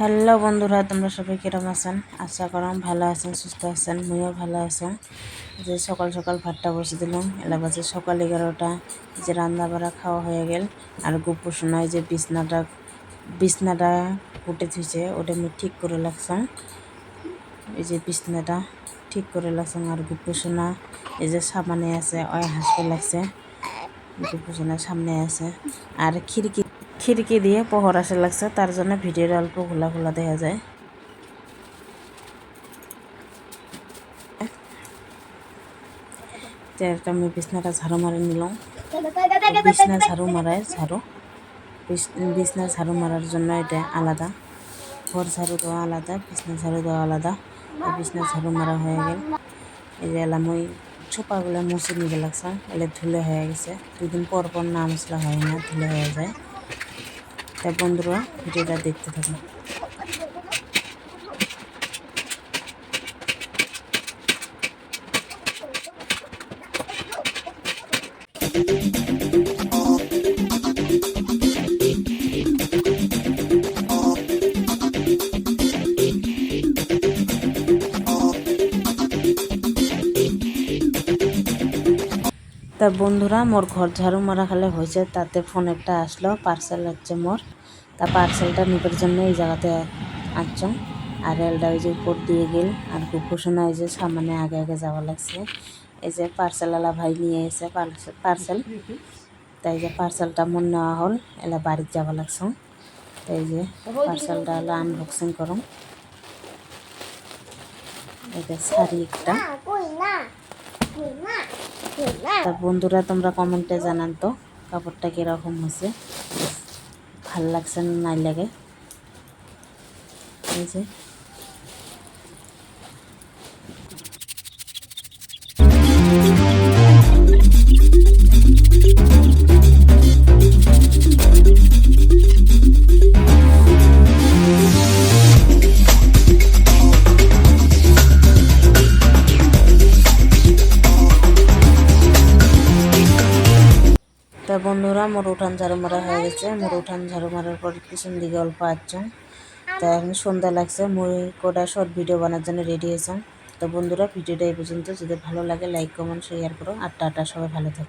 Hello বন্ধুরা, তোমরা সবাই কিরম আছেন? আশা করম ভালো আছেন, সুস্থ আছেন মুইও ভালো আছেন যে সকাল সকাল ভাতটা বসে দিলাম, এলা বাজে সকাল এগারোটা যে রান্না বাড়া খাওয়া হয়ে গেল। আর গুপু শোনায় যে বিছনাটা বিছনাটা ফুটে থুইছে, ওটা আমি ঠিক করে লাগছাম এই যে বিছনাটা ঠিক করে লাগছাম আর গুপু শোনা এই যে সামানে আছে, ওই হাসতে লাগছে। গুপু শোনা সামনে আছে, আর খিড়কি খিড়কি দিয়ে পোহর আসে লাগছে, তার জন্য ভিডিওর অল্প খোলা খোলা দেখা যায়। একটা আমি বিছনাটা ঝাড়ু মারি নিলাম। বিছনা ঝাড়ু মারায় ঝাড়ু। বিছনা ঝাড়ু মারার জন্য এটা আলাদা। ঘর ঝাড়ু দেওয়া আলাদা, বিছনা ঝাড়ু দেওয়া আলাদা। বিছনা ঝাড়ু মারা হয়ে গেল। এই যে এলাম, ওই ছোপাগুলো মুছে নিবে লাগছে। এলে ধুলে হয়ে গেছে। দুদিন পর পর না মশলা হয় না, ধুলে হয়ে যায়। তাই বন্ধুরা ভিডিওটা দেখতে থাকুন তা বন্ধুরা, মোর ঘর ঝাড়ু মারা খালে হয়েছে, তাতে ফোন একটা আসলো পার্সেল হচ্ছে মোর। তা পার্সেলটা নিবার জন্য এই জায়গাতে আনছম আর এলটা ওই যে উপর দিয়ে গেল, আর কুকুশোনা ওই যে সামনে আগে আগে যাওয়া লাগছে। এই যে পার্সেলওয়ালা ভাই নিয়ে এসে পার্সেল তাই যে পার্সেলটা মন নেওয়া হল, এলা বাড়িতে যাওয়া লাগছে। তাই যে পার্সেলটা হলো আনবক্সিং করুন এটা শাড়ি একটা। বন্ধুরা, তোমরা কমেন্টে জানান তো, কাপড়টা কীরকম হয়েছে। ভালো লাগছে না নাই লাগে? এই যে। তা বন্ধুরা, মোর উঠান ঝাড়ু মারা হয়ে গেছে। মোর উঠান ঝাড়ু মারার পর পিছন দিকে অল্প আসছেন তা এখন সন্ধ্যা লাগছে, মুই কটা শর্ট ভিডিও বানার জন্য রেডি হয়েছেন তো বন্ধুরা, ভিডিওটা এই পর্যন্ত। যদি ভালো লাগে লাইক কমেন্ট শেয়ার করো। আর টাটা, সবাই ভালো থাকো।